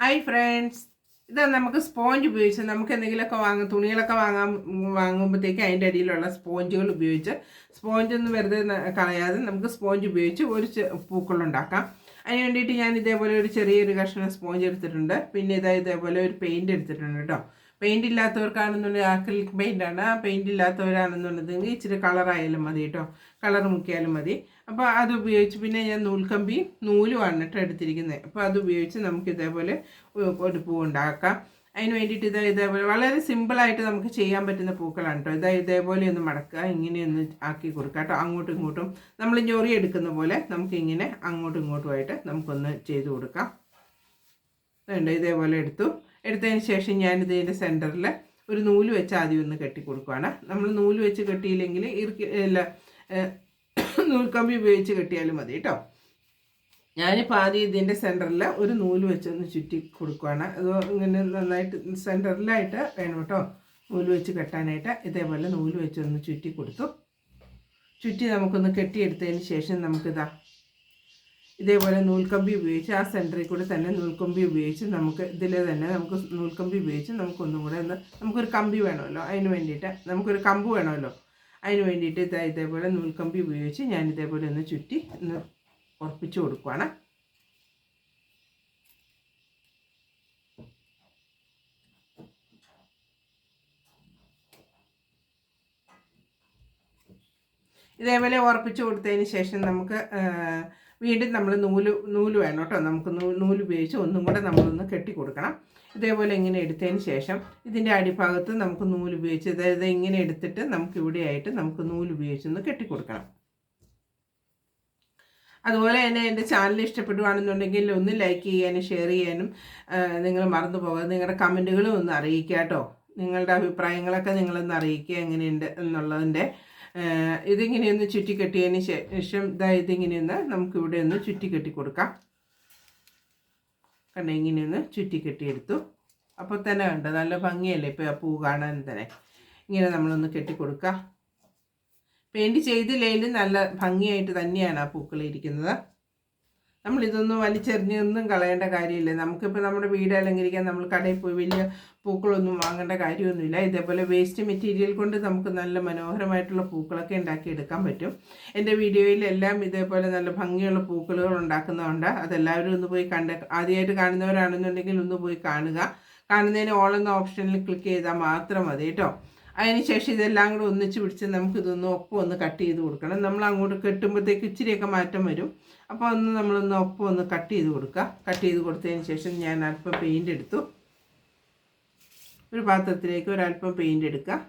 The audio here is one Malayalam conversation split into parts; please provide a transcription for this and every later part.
ഹായ് ഫ്രണ്ട്സ് ഇത് നമുക്ക് സ്പോഞ്ച് ഉപയോഗിച്ച് നമുക്ക് എന്തെങ്കിലുമൊക്കെ വാങ്ങും തുണികളൊക്കെ വാങ്ങാൻ വാങ്ങുമ്പോഴത്തേക്ക് അതിന്റെ അടിയിലുള്ള സ്പോഞ്ചുകൾ ഉപയോഗിച്ച് സ്പോഞ്ച് ഒന്നും വെറുതെ കളയാതെ നമുക്ക് സ്പോഞ്ച് ഉപയോഗിച്ച് ഒരു പൂക്കളുണ്ടാക്കാം അതിന് വേണ്ടിയിട്ട് ഞാൻ ഇതേപോലെ ഒരു ചെറിയൊരു കഷ്ണം സ്പോഞ്ച് എടുത്തിട്ടുണ്ട്. പിന്നെ ഇതാ ഇതേപോലെ ഒരു പെയിന്റ് എടുത്തിട്ടുണ്ട് കേട്ടോ. പെയിന്റ് ഇല്ലാത്തവർക്കാണെന്നുണ്ടെങ്കിൽ ആക്രിലിക് പെയിന്റ് ആണ്. ആ പെയിന്റ് ഇല്ലാത്തവരാണെന്നുണ്ടെങ്കിൽ ഇച്ചിരി കളറായാലും മതി കേട്ടോ. കളർ മുക്കിയാലും മതി. അപ്പോൾ അത് ഉപയോഗിച്ച് പിന്നെ ഞാൻ നൂൽക്കമ്പി നൂലുമാണ് കേട്ടോ എടുത്തിരിക്കുന്നത് അപ്പോൾ അത് ഉപയോഗിച്ച് നമുക്ക് ഇതേപോലെ ഒരു പൂ ഉണ്ടാക്കാം. അതിന് വേണ്ടിയിട്ട് ഇതാ ഇതേപോലെ വളരെ സിമ്പിളായിട്ട് നമുക്ക് ചെയ്യാൻ പറ്റുന്ന പൂക്കളാണ് കേട്ടോ. ഇതാ ഇതേപോലെ ഒന്ന് മടക്കുക ഇങ്ങനെയൊന്ന് ആക്കി കൊടുക്കുക കേട്ടോ. അങ്ങോട്ടും ഇങ്ങോട്ടും നമ്മൾ ഞൊറി എടുക്കുന്ന പോലെ നമുക്കിങ്ങനെ അങ്ങോട്ടും ഇങ്ങോട്ടുമായിട്ട് നമുക്കൊന്ന് ചെയ്ത് കൊടുക്കാം. ഇതേപോലെ എടുത്തു. എടുത്തതിന് ശേഷം ഞാൻ ഇതിന്റെ സെന്ററിൽ ഒരു നൂൽ വെച്ച് ആദ്യം ഒന്ന് കെട്ടി കൊടുക്കുകയാണ് നമ്മൾ നൂൽ വെച്ച് കെട്ടിയില്ലെങ്കിൽ ഇറുക്കി അല്ല നൂൽക്കമ്പി ഉപയോഗിച്ച് കെട്ടിയാലും മതി കേട്ടോ. ഞാനിപ്പോൾ ആദ്യം ഇതിന്റെ സെന്ററിൽ ഒരു നൂൽ വെച്ചൊന്ന് ചുറ്റി കൊടുക്കുകയാണ് അത് ഇങ്ങനെ നന്നായിട്ട് സെന്ററിലായിട്ട് വേണം കേട്ടോ. നൂൽ വെച്ച് കെട്ടാനായിട്ട് ഇതേപോലെ നൂൽ വെച്ചൊന്ന് ചുറ്റി കൊടുത്തു. ചുറ്റി നമുക്കൊന്ന് കെട്ടിയെടുത്തതിന് ശേഷം നമുക്കിതാ ഇതേപോലെ നൂൽക്കമ്പി ഉപയോഗിച്ച് ആ സെന്ററിൽ കൂടെ തന്നെ നൂൽക്കമ്പി ഉപയോഗിച്ച് നമുക്ക് ഇതിൽ തന്നെ നമുക്ക് നൂൽക്കമ്പി ഉപയോഗിച്ച് നമുക്കൊന്നും കൂടെ ഒന്ന് നമുക്കൊരു കമ്പി വേണമല്ലോ. അതിന് വേണ്ടിയിട്ട് നമുക്കൊരു കമ്പ് വേണമല്ലോ. അതിന് വേണ്ടിയിട്ട് ഇതാ ഇതേപോലെ നൂൽക്കമ്പി ഉപയോഗിച്ച് ഞാൻ ഇതേപോലെ ഒന്ന് ചുറ്റി ഒന്ന് ഉറപ്പിച്ച് കൊടുക്കുവാണ്. ഇതേപോലെ ഉറപ്പിച്ച് കൊടുത്തതിന് ശേഷം നമുക്ക് വീണ്ടും നമ്മൾ നൂൽ നൂൽ വേണം കേട്ടോ. നമുക്ക് നൂൽ ഉപയോഗിച്ച് ഒന്നും കൂടെ നമ്മളൊന്ന് കെട്ടി കൊടുക്കണം. ഇതേപോലെ ഇങ്ങനെ എടുത്തതിന് ശേഷം ഇതിന്റെ അടിഭാഗത്ത് നമുക്ക് നൂൽ ഉപയോഗിച്ച് അതായത് ഇങ്ങനെ എടുത്തിട്ട് നമുക്ക് ഇവിടെയായിട്ട് നമുക്ക് നൂൽ ഉപയോഗിച്ച് ഒന്ന് കെട്ടി കൊടുക്കണം. അതുപോലെ തന്നെ എന്റെ ചാനൽ ഇഷ്ടപ്പെടുകയാണെന്നുണ്ടെങ്കിൽ ഒന്ന് ലൈക്ക് ചെയ്യാനും ഷെയർ ചെയ്യാനും നിങ്ങൾ മറന്നു പോകാതെ നിങ്ങളുടെ കമന്റുകളും ഒന്ന് അറിയിക്കുക കേട്ടോ. നിങ്ങളുടെ അഭിപ്രായങ്ങളൊക്കെ നിങ്ങളൊന്ന് അറിയിക്കുക എങ്ങനെയുണ്ട് എന്നുള്ളതിന്റെ ഏഹ് ഇതിങ്ങനെ ഒന്ന് ചുറ്റിക്കെട്ടിയതിന് ശേഷം ഇതാ ഇതിങ്ങനെയൊന്ന് നമുക്ക് ഇവിടെ ഒന്ന് ചുറ്റിക്കെട്ടി കൊടുക്കാം കണ്ട ഇങ്ങനെയൊന്ന് ചുറ്റിക്കെട്ടിയെടുത്തു. അപ്പോൾ തന്നെ കണ്ടോ നല്ല ഭംഗിയല്ലേ ഇപ്പോൾ ആ പൂ കാണാൻ തന്നെ. ഇങ്ങനെ നമ്മളൊന്ന് കെട്ടിക്കൊടുക്കുക പെയിന്റ് ചെയ്തില്ലെങ്കിലും നല്ല ഭംഗിയായിട്ട് തന്നെയാണ് ആ പൂക്കൾ ഇരിക്കുന്നത്. നമ്മളിതൊന്നും വലിച്ചെറിഞ്ഞൊന്നും കളയേണ്ട കാര്യമില്ല. നമുക്കിപ്പോൾ നമ്മുടെ വീട് അലങ്കരിക്കാൻ നമ്മൾ കടയിൽ പോയി വലിയ പൂക്കളൊന്നും വാങ്ങേണ്ട കാര്യമൊന്നുമില്ല. ഇതേപോലെ വേസ്റ്റ് മെറ്റീരിയൽ കൊണ്ട് നമുക്ക് നല്ല മനോഹരമായിട്ടുള്ള പൂക്കളൊക്കെ ഉണ്ടാക്കിയെടുക്കാൻ പറ്റും. എന്റെ വീഡിയോയിലെല്ലാം ഇതേപോലെ നല്ല ഭംഗിയുള്ള പൂക്കളുകൾ ഉണ്ടാക്കുന്നതുകൊണ്ട് അതെല്ലാവരും ഒന്ന് പോയി കണ്ട് ആദ്യമായിട്ട് കാണുന്നവരാണെന്നുണ്ടെങ്കിൽ ഒന്ന് പോയി കാണുക. കാണുന്നതിന് ഓൾ എന്ന ഓപ്ഷനിൽ ക്ലിക്ക് ചെയ്താൽ മാത്രം മതി കേട്ടോ. അതിനുശേഷം ഇതെല്ലാം കൂടെ ഒന്നിച്ച് പിടിച്ച് നമുക്കിതൊന്ന് ഒപ്പം ഒന്ന് കട്ട് ചെയ്ത് കൊടുക്കണം. നമ്മൾ അങ്ങോട്ട് കെട്ടുമ്പോഴത്തേക്ക് ഇച്ചിരിയൊക്കെ മാറ്റം വരും. അപ്പോൾ ഒന്ന് നമ്മളൊന്ന് ഒപ്പം ഒന്ന് കട്ട് ചെയ്ത് കൊടുക്കുക. കട്ട് ചെയ്ത് കൊടുത്തതിന് ശേഷം ഞാൻ അല്പം പെയിന്റ് എടുത്തു. ഒരു പാത്രത്തിലേക്ക് ഒരല്പം പെയിന്റ് എടുക്കുക.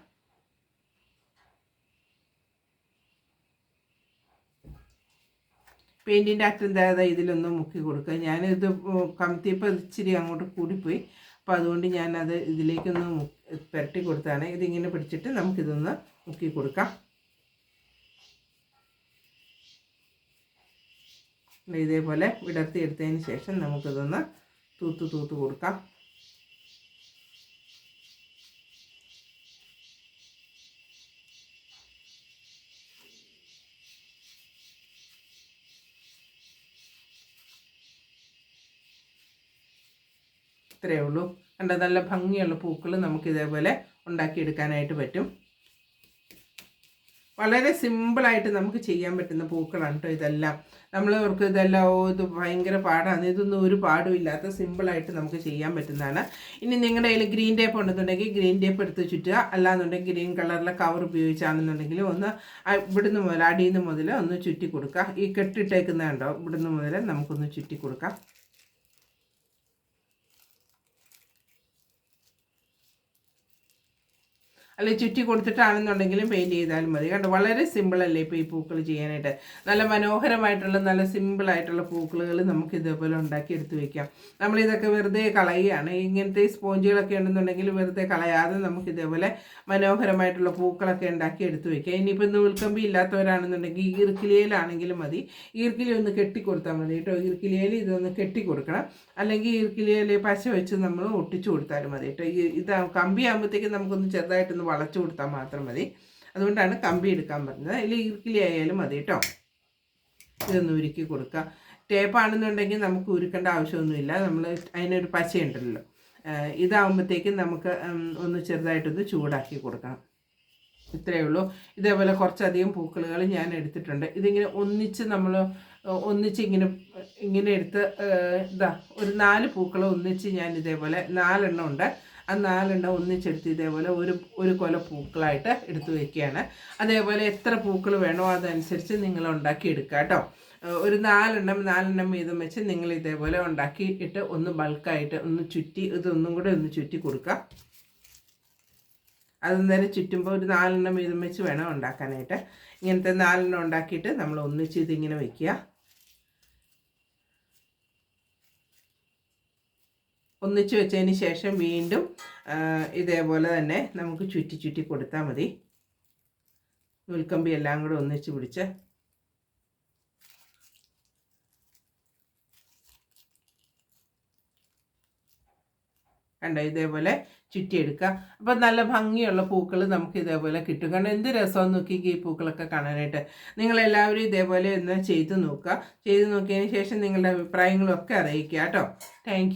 പെയിന്റിന്റെ അറ്റം അതായത് ഇതിലൊന്ന് മുക്കി കൊടുക്കുക. ഞാനിത് കമത്തിയപ്പോൾ ഇച്ചിരി അങ്ങോട്ട് കൂടിപ്പോയി. അപ്പോൾ അതുകൊണ്ട് ഞാനത് ഇതിലേക്കൊന്ന് മു- പുരട്ടി കൊടുത്താണ്. ഇതിങ്ങനെ പിടിച്ചിട്ട് നമുക്കിതൊന്ന് മുക്കി കൊടുക്കാം. ഇതേപോലെ വിടർത്തി എടുത്തതിന് ശേഷം നമുക്കിതൊന്ന് തൂത്ത് തൂത്ത് കൊടുക്കാം. ഇത്രയേ ഉള്ളൂ. കണ്ട നല്ല ഭംഗിയുള്ള പൂക്കൾ നമുക്ക് ഇതേപോലെ ഉണ്ടാക്കിയെടുക്കാനായിട്ട് പറ്റും. വളരെ സിമ്പിളായിട്ട് നമുക്ക് ചെയ്യാൻ പറ്റുന്ന പൂക്കളാണ് കേട്ടോ ഇതെല്ലാം. നമ്മൾ അവർക്ക് ഇതെല്ലാം ഓ ഇത് ഭയങ്കര പാടാണ്. ഇതൊന്നും ഒരു പാടും ഇല്ലാത്ത സിമ്പിളായിട്ട് നമുക്ക് ചെയ്യാൻ പറ്റുന്നതാണ്. ഇനി നിങ്ങളുടെ കയ്യിൽ ഗ്രീൻ ടേപ്പ് ഉണ്ടെന്നുണ്ടെങ്കിൽ ഗ്രീൻ ടേപ്പ് എടുത്ത് ചുറ്റുക. അല്ലാന്നുണ്ടെങ്കിൽ ഗ്രീൻ കളറിലെ കവർ ഉപയോഗിച്ചാണെന്നുണ്ടെങ്കിൽ ഒന്ന് ഇവിടുന്ന് മുതൽ അടിയിൽ നിന്ന് മുതൽ ഒന്ന് ചുറ്റി കൊടുക്കുക. ഈ കെട്ടിട്ടേക്കുന്ന കണ്ടോ ഇവിടുന്ന് മുതൽ നമുക്കൊന്ന് ചുറ്റി കൊടുക്കാം. അല്ലെങ്കിൽ ചുറ്റി കൊടുത്തിട്ടാണെന്നുണ്ടെങ്കിലും പെയിന്റ് ചെയ്താലും മതി. കണ്ടോ വളരെ സിമ്പിളല്ലേ ഇപ്പോൾ ഈ പൂക്കൾ ചെയ്യാനായിട്ട്? നല്ല മനോഹരമായിട്ടുള്ള നല്ല സിമ്പിളായിട്ടുള്ള പൂക്കളുകൾ നമുക്ക് ഇതേപോലെ ഉണ്ടാക്കി എടുത്തു വയ്ക്കാം നമ്മളിതൊക്കെ വെറുതെ കളയുകയാണ്. ഇങ്ങനത്തെ സ്പോഞ്ചുകളൊക്കെ ഉണ്ടെന്നുണ്ടെങ്കിൽ വെറുതെ കളയാതെ നമുക്ക് ഇതേപോലെ മനോഹരമായിട്ടുള്ള പൂക്കളൊക്കെ ഉണ്ടാക്കി എടുത്തു വയ്ക്കാം ഇനിയിപ്പോൾ നൂൽക്കമ്പി ഇല്ലാത്തവരാണെന്നുണ്ടെങ്കിൽ ഈർക്കിലിയിലാണെങ്കിലും മതി. ഈർക്കിലി ഒന്ന് കെട്ടിക്കൊടുത്താൽ മതി കേട്ടോ. ഈർക്കിലിയിൽ ഇതൊന്ന് കെട്ടിക്കൊടുക്കണം. അല്ലെങ്കിൽ ഈർക്കിലിയിൽ പശ വെച്ച് നമ്മൾ ഒട്ടിച്ചു കൊടുത്താലും മതി കേട്ടോ. ഇത് കമ്പി ആകുമ്പോഴത്തേക്കും നമുക്കൊന്ന് ചെറുതായിട്ടൊന്ന് വളച്ചു കൊടുത്താൽ മാത്രം മതി. അതുകൊണ്ടാണ് കമ്പി എടുക്കാൻ പറഞ്ഞത്. അതിൽ ഇരുക്കിലി ആയാലും മതി കേട്ടോ. ഇതൊന്ന് ഉരുക്കി കൊടുക്കുക ടേപ്പാണെന്നുണ്ടെങ്കിൽ നമുക്ക് ഉരുക്കേണ്ട ആവശ്യമൊന്നുമില്ല. നമ്മൾ അതിനൊരു പശയുണ്ടല്ലോ ഇതാവുമ്പോഴത്തേക്കും നമുക്ക് ഒന്ന് ചെറുതായിട്ടൊന്ന് ചൂടാക്കി കൊടുക്കണം. ഇത്രയേ ഉള്ളൂ. ഇതേപോലെ കുറച്ചധികം പൂക്കളുകൾ ഞാൻ എടുത്തിട്ടുണ്ട്. ഇതിങ്ങനെ ഒന്നിച്ച് നമ്മൾ ഒന്നിച്ച് ഇങ്ങനെ ഇങ്ങനെ എടുത്ത് ഇതാ ഒരു നാല് പൂക്കൾ ഒന്നിച്ച് ഞാൻ ഇതേപോലെ നാലെണ്ണം ഉണ്ട്. ആ നാലെണ്ണം ഒന്നിച്ചെടുത്ത് ഇതേപോലെ ഒരു ഒരു കൊല പൂക്കളായിട്ട് എടുത്തു വയ്ക്കുകയാണ് അതേപോലെ എത്ര പൂക്കൾ വേണോ അതനുസരിച്ച് നിങ്ങൾ ഉണ്ടാക്കി എടുക്കുക കേട്ടോ. ഒരു നാലെണ്ണം നാലെണ്ണം വീതം വെച്ച് നിങ്ങൾ ഇതേപോലെ ഉണ്ടാക്കിയിട്ട് ഒന്ന് ബൾക്കായിട്ട് ഒന്ന് ചുറ്റി ഇതൊന്നും കൂടെ ഒന്ന് ചുറ്റി കൊടുക്കുക. അതെന്നേരം ചുറ്റുമ്പോൾ ഒരു നാലെണ്ണം വീതം വെച്ച് വേണം ഉണ്ടാക്കാനായിട്ട്. ഇങ്ങനത്തെ നാലെണ്ണം ഉണ്ടാക്കിയിട്ട് നമ്മൾ ഒന്നിച്ച് ഇതിങ്ങനെ വെക്കുക. ഒന്നിച്ച് വെച്ചതിന് ശേഷം വീണ്ടും ഇതേപോലെ തന്നെ നമുക്ക് ചുറ്റി ചുറ്റി കൊടുത്താൽ മതി. നൂൽക്കമ്പി എല്ലാം കൂടെ ഒന്നിച്ച് പിടിച്ച്. കണ്ടോ? ഇതേപോലെ ചുറ്റിയെടുക്കുക അപ്പം നല്ല ഭംഗിയുള്ള പൂക്കൾ നമുക്ക് ഇതേപോലെ കിട്ടും. കാരണം എന്ത് രസമാണ് നോക്കി ഈ പൂക്കളൊക്കെ കാണാനായിട്ട്. നിങ്ങളെല്ലാവരും ഇതേപോലെ ഒന്ന് ചെയ്ത് നോക്കുക. ചെയ്ത് നോക്കിയതിന് ശേഷം നിങ്ങളുടെ അഭിപ്രായങ്ങളൊക്കെ അറിയിക്കുക കേട്ടോ. താങ്ക്